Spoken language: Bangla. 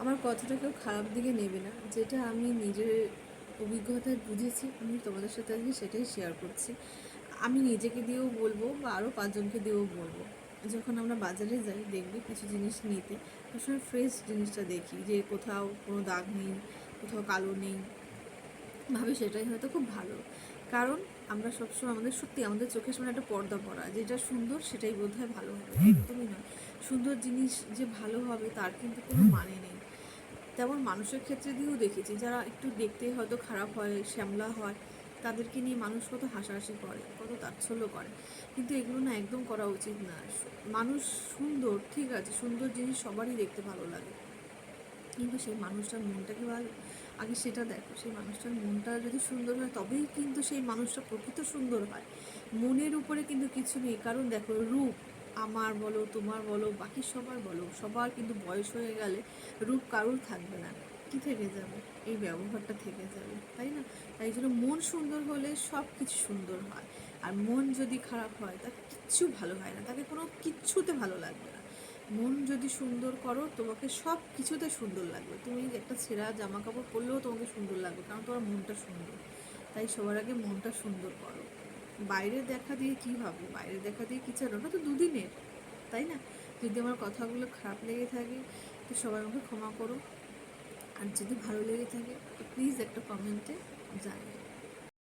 আমার কথাটা কেউ খারাপ দিকে নেবে না। যেটা আমি নিজের অভিজ্ঞতায় বুঝেছি, আমি তোমাদের সাথে আজকে সেটাই শেয়ার করছি। আমি নিজেকে দিয়েও বলব বা আরও পাঁচজনকে দিয়েও বলব, যখন আমরা বাজারে যাই, দেখবে কিছু জিনিস নিতে, সবসময় ফ্রেশ জিনিসটা দেখি, যে কোথাও কোনো দাগ নেই, কোথাও কালো নেই। ভাবি সেটাই হয়তো খুব ভালো। কারণ আমরা সবসময় আমাদের, সত্যি আমাদের চোখের সামনে একটা পর্দা পড়া, যেটা সুন্দর সেটাই বোধ হয় ভালো হবে, একদমই নয়। সুন্দর জিনিস যে ভালো হবে, তার কিন্তু কোনো মানে নেই। তেমন মানুষের ক্ষেত্রে দিয়েও দেখেছি, যারা একটু দেখতে হয়তো খারাপ হয়, শ্যামলা হয়, তাদেরকে নিয়ে মানুষ কত হাসাহাসি করে, কত তাচ্ছল্য করে। কিন্তু এগুলো না একদম করা উচিত না। মানুষ সুন্দর, ঠিক আছে, সুন্দর জিনিস সবারই দেখতে ভালো লাগে। কিন্তু সেই মানুষটার মনটা কি ভালো, আগে সেটা দেখো, সেই মানুষটার মনটা যদি সুন্দর হয়, তবেই কিন্তু সেই মানুষটা প্রকৃত সুন্দর হয়। মনের উপরে কিন্তু কিছু নেই, কারণ দেখো, রূপ। আমার বলো, তোমার বলো, বাকি সবার বলো, সবার কিন্তু বয়স হয়ে গেলে রূপ কারুর থাকবে না। কি থেকে যাবে? এই ব্যবহারটা থেকে যাবে, তাই না? তাই জন্য মন সুন্দর হলে সব কিছু সুন্দর হয়। আর মন যদি খারাপ হয় তা কিচ্ছু ভালো হয় না, তাকে কোনো কিচ্ছুতে ভালো লাগবে না। মন যদি সুন্দর করো, তোমাকে সব কিছুতে সুন্দর লাগবে। তুমি একটা ছেঁড়া জামা কাপড় পরলেও তোমাকে সুন্দর লাগবে, কারণ তোমার মনটা সুন্দর। তাই সবার আগে মনটা সুন্দর করো। বাইরে দেখা দিয়ে কী হবে? বাইরে দেখা দিয়ে কী চান ওটা তো দুদিনের, তাই না? যদি আমার কথাগুলো খারাপ লেগে থাকে, তো সবাই আমাকে ক্ষমা করো আর যদি ভালো লেগে থাকে, তো প্লিজ একটা কমেন্টে জানিও।